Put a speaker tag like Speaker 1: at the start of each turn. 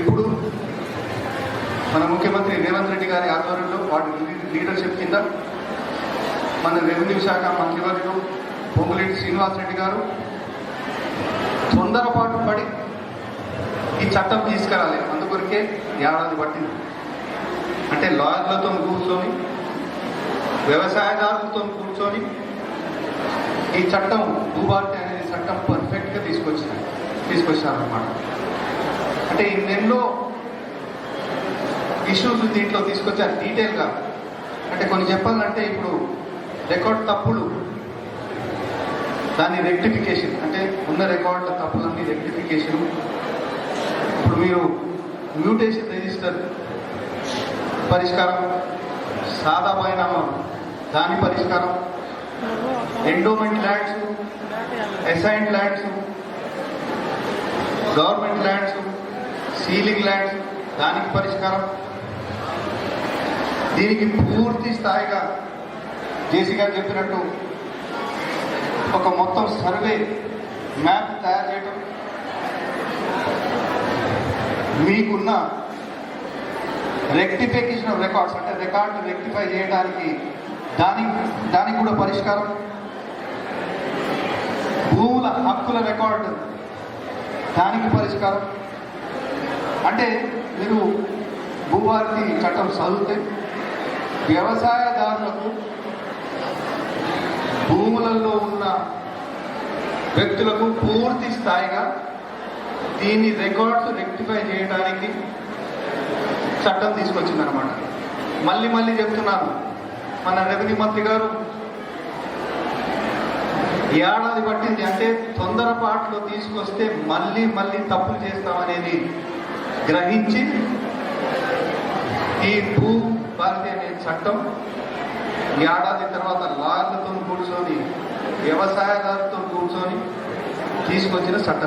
Speaker 1: ఇప్పుడు మన ముఖ్యమంత్రి రేవంత్ రెడ్డి గారి ఆధ్వర్యంలో వాటి లీడర్షిప్ కింద మన రెవెన్యూ శాఖ మంత్రివర్యులు పొంగులేటి శ్రీనివాస్ రెడ్డి గారు తొందరపాటు పడి ఈ చట్టం తీసుకురాలి. అందుకొరకే ఏడాది పట్టింది. అంటే లాయర్లతో కూర్చొని వ్యవసాయదారులతో కూర్చొని ఈ చట్టం భూభారతి అనేది చట్టం పర్ఫెక్ట్గా తీసుకొచ్చిన తీసుకొచ్చారనమాట అంటే ఎన్నెన్నో ఇష్యూస్ దీంట్లో తీసుకొచ్చారు డీటెయిల్గా అంటే కొన్ని చెప్పాలంటే ఇప్పుడు రికార్డ్ తప్పులు దాని రెక్టిఫికేషన్ అంటే ఉన్న రికార్డుల తప్పులన్నీ రెక్టిఫికేషన్. ఇప్పుడు మీరు మ్యూటేషన్ రిజిస్టర్ పరిష్కారం సాదా దాని పరిష్కారం endowment lands assigned lands government lands ceiling lands దానికి పరిష్కారం. దీనికి పూర్తి స్థాయిగా జేసీ గారు చెప్పినట్టు ఒక మొత్తం సర్వే మ్యాప్ తయారు చేయడం మీకున్న రెక్టిఫికేషన్ ఆఫ్ రికార్డ్స్ అంటే రికార్డు రెక్టిఫై చేయడానికి దానికి దానికి కూడా పరిష్కారం. భూముల హక్కుల రికార్డు దానికి పరిష్కారం. అంటే మీరు భూభారతి చట్టం చదివితే వ్యవసాయదారులకు భూములలో ఉన్న వ్యక్తులకు పూర్తి స్థాయిగా దీని రికార్డ్స్ రెక్టిఫై చేయడానికి చట్టం తీసుకొచ్చిందనమాట మళ్ళీ మళ్ళీ చెప్తున్నాను. మన రెవెన్యూ మంత్రి గారు ఏడాది పట్టింది. అంటే తొందరపాట్లో తీసుకొస్తే మళ్ళీ మళ్ళీ తప్పులు చేస్తామనేది గ్రహించి ఈ భూ భారతీయ చట్టం ఏడాది తర్వాత లాయర్లతో కూర్చొని వ్యవసాయదారులతో కూర్చొని తీసుకొచ్చిన చట్టం.